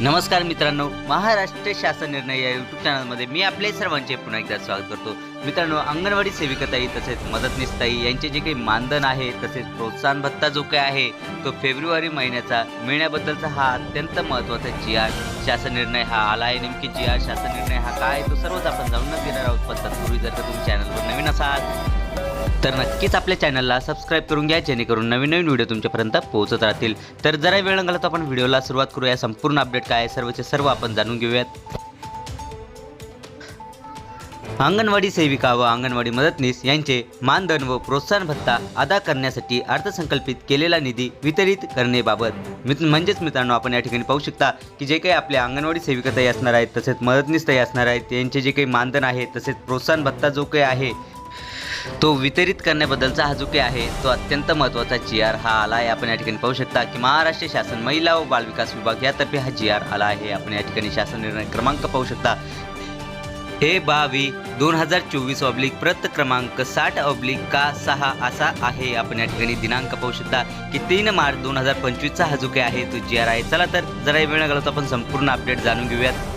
नमस्कार मित्रांनो महाराष्ट्र शासन निर्णय या यूट्यूब चॅनलमध्ये मी आपले सर्वांचे पुन्हा एकदा स्वागत करतो. मित्रांनो अंगणवाडी सेविकाताई तसेच मदतनीसताई यांचे जे काही मानधन आहे तसेच प्रोत्साहन भत्ता जो काही आहे तो फेब्रुवारी महिन्याचा मिळण्याबद्दलचा हा अत्यंत महत्त्वाचा जी आर शासन निर्णय हा आला आहे. नेमकी जी आर शासन निर्णय हा काय आहे तो सर्वच आपण जाणून घेणार आहोत. पण तत्पूर्वी जर का तुम्ही चॅनलवर नवीन असाल तर नक्कीच आपल्या चॅनलला सबस्क्राईब करून घ्या जेणेकरून नवीन नवीन व्हिडिओ तुमच्यापर्यंत पोहोचत राहतील. तर जरा वेळ न घालत आपण व्हिडिओला सुरुवात करूया. संपूर्ण अपडेट काय आहे सर्वचे सर्व आपण जाणून घेऊयात. अंगणवाडी सेविका व अंगणवाडी मदतनीस यांचे मानधन व प्रोत्साहन भत्ता अदा करण्यासाठी अर्थसंकल्पित केलेला निधी वितरित करण्याबाबत मित म्हणजेच मित्रांनो आपण या ठिकाणी पाहू शकता की जे काही आपल्या अंगणवाडी सेविका सेविकाताई असणार आहेत तसेच मदतनीस ताई असणार आहेत यांचे जे काही मानधन आहे तसेच प्रोत्साहन भत्ता जो काही आहे तो वितरित करण्याबद्दलचा हा जो काही आहे तो अत्यंत महत्त्वाचा जी आर हा आला आहे आपण या ठिकाणी पाहू शकता की महाराष्ट्र शासन महिला व बालविकास विभाग यातर्फे हा जी आर आला आहे. आपण या ठिकाणी शासन निर्णय क्रमांक पाहू शकता. हे बावी दोन हजार चोवीस ऑब्लिक प्रत क्रमांक साठ ऑब्लिक का सहा असा आहे. आपण या ठिकाणी दिनांक पाहू शकता की तीन मार्च दोन हजार पंचवीसचा हा जो काही आहे तो जी आर आहे. चला तर जरा वेळ घालतो आपण संपूर्ण अपडेट जाणून घेऊयात.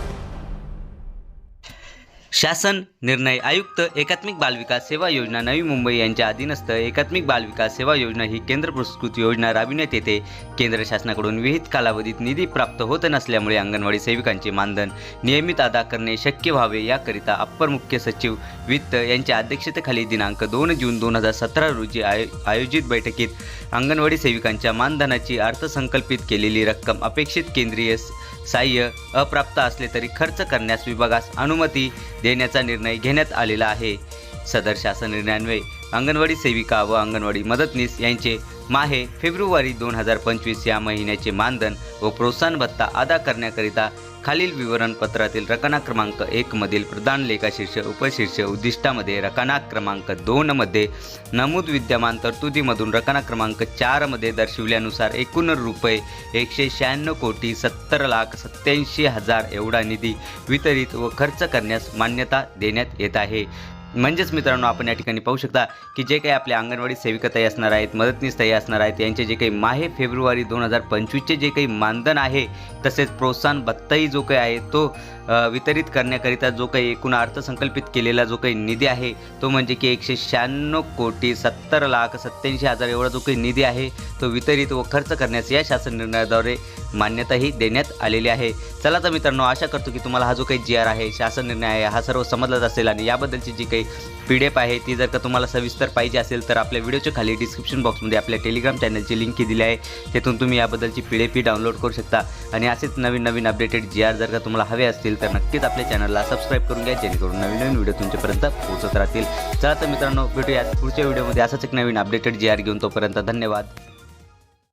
शासन निर्णय आयुक्त एकात्मिक बालविकास सेवा योजना नवी मुंबई यांच्या अधीनस्थ एकात्मिक बालविकास सेवा योजना ही केंद्र पुरस्कृत योजना राबविण्यात येते. केंद्र शासनाकडून विहित कालावधीत निधी प्राप्त होत नसल्यामुळे अंगणवाडी सेविकांचे मानधन नियमित अदा करणे शक्य व्हावे याकरिता अप्पर मुख्य सचिव वित्त यांच्या अध्यक्षतेखाली दिनांक दोन जून दोन हजार सतरा रोजी आयो आयोजित बैठकीत अंगणवाडी सेविकांच्या मानधनाची अर्थसंकल्पित केलेली रक्कम अपेक्षित केंद्रीय साह्य सहाय्य अप्राप्त असले तरी खर्च करण्यास विभागास अनुमती देण्याचा निर्णय घेण्यात आलेला आहे. सदर शासन निर्णयान्वये अंगणवाडी सेविका व अंगणवाडी मदतनीस यांचे माहे फेब्रुवारी दोन हजार पंचवीस या महिन्याचे मानधन व प्रोत्साहन भत्ता अदा करण्याकरिता खालील विवरणपत्रातील रकाना क्रमांक एकमधील प्रधान लेखाशीर्ष उपशीर्ष उद्दिष्टामध्ये रकाना क्रमांक दोनमध्ये नमूद विद्यमान तरतुदीमधून रकाना क्रमांक चारमध्ये दर्शविल्यानुसार एकूण रुपये एकशे शहाण्णव कोटी सत्तर लाख सत्याऐंशी हजार एवढा निधी वितरित व खर्च करण्यास मान्यता देण्यात येत आहे. म्हणजेच मित्रांनो आपण या ठिकाणी पाहू शकता की जे काही आपल्या अंगणवाडी सेविकाताई असणार आहेत मदतनीस ताई असणार आहेत यांचे जे काही माहे फेब्रुवारी दोन हजार पंचवीसचे जे काही मानधन आहे तसेच प्रोत्साहन भत्ताही जो काही आहे तो वितरित करण्याकरिता जो काही एकूण अर्थसंकल्पित केलेला जो काही निधी आहे तो म्हणजे की एकशे शहाण्णव कोटी सत्तर लाख सत्याऐंशी हजार एवढा जो काही निधी आहे तो वितरित व खर्च करण्यास या शासन निर्णयाद्वारे मान्यताही देण्यात आलेली आहे. चला तर मित्रांनो आशा करतो की तुम्हाला हा जो काही जी आर आहे शासन निर्णय आहे हा सर्व समजलाच असेल आणि याबद्दलची जी काही पी डी एफ आहे ती जर का तुम्हाला सविस्तर पाहिजे असेल तर आपल्या व्हिडिओच्या खाली डिस्क्रिप्शन बॉक्समध्ये आपल्या टेलिग्राम चॅनलची लिंक दिली आहे. तिथून तुम्ही याबद्दलची पी डी एफ डाउनलोड करू शकता. आणि असेच नवीन नवीन अपडेटेड जी आर जर का तुम्हाला हवे असतील तर नक्कीच आपल्या चॅनलला सबस्क्राईब करून घ्या जेणेकरून नवीन नवीन व्हिडिओ तुमच्यापर्यंत पोहोचत राहतील. चला तर मित्रांनो भेटूयात पुढच्या व्हिडिओमध्ये. असंच एक नवीन अपडेटेड जी आर घेऊन तोपर्यंत धन्यवाद.